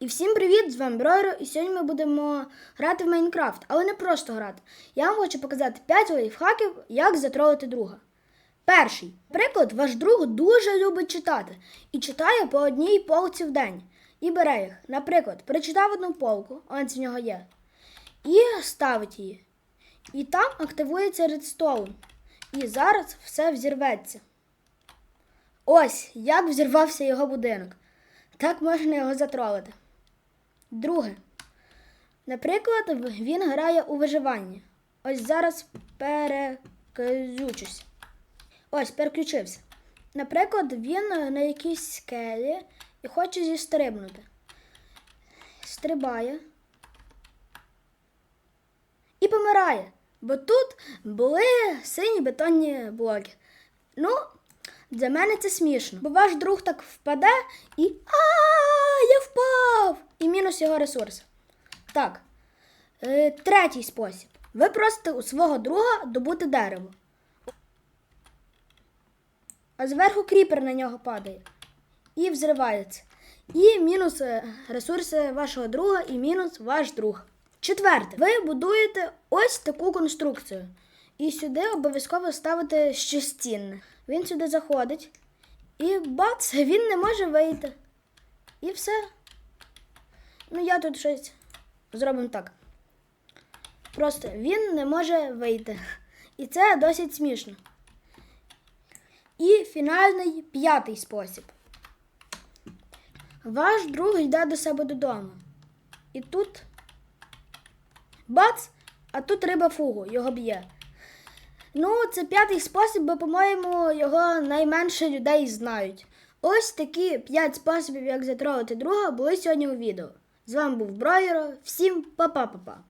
І всім привіт! З вами Бройро, і сьогодні ми будемо грати в Майнкрафт, але не просто грати. Я вам хочу показати 5 лайфхаків, як затролити друга. Перший. Приклад, ваш друг дуже любить читати і читає по одній полці в день. І бере їх. Наприклад, прочитав одну полку, ось в нього є, і ставить її. І там активується редстоун. І зараз все взірветься. Ось як взірвався його будинок. Так можна його затролити. Друге. Наприклад, він грає у виживання. Ось зараз переключусь. Ось, переключився. Наприклад, він на якійсь скелі і хоче зістрибнути. Стрибає. І помирає. Бо тут були сині бетонні блоки. Ну, для мене це смішно. Бо ваш друг так впаде і. А, я впав! І мінус його ресурс. Так. Е, третій спосіб. Ви просите у свого друга добути дерево. А зверху кріпер на нього падає. І взривається. І мінус е, ресурси вашого друга, і мінус ваш друг. Четверте, ви будуєте ось таку конструкцію. І сюди обов'язково ставите щось цінне. Він сюди заходить, і бац, він не може вийти. І все. Ну, я тут щось зробимо так. Просто він не може вийти. І це досить смішно. І фінальний п'ятий спосіб. Ваш друг йде до себе додому. І тут бац, а тут риба фугу, його б'є. Ну, це п'ятий спосіб, бо, по-моєму, його найменше людей знають. Ось такі п'ять способів, як затролити друга, були сьогодні у відео. З вами був Бройеро. Всім па-па-па-па.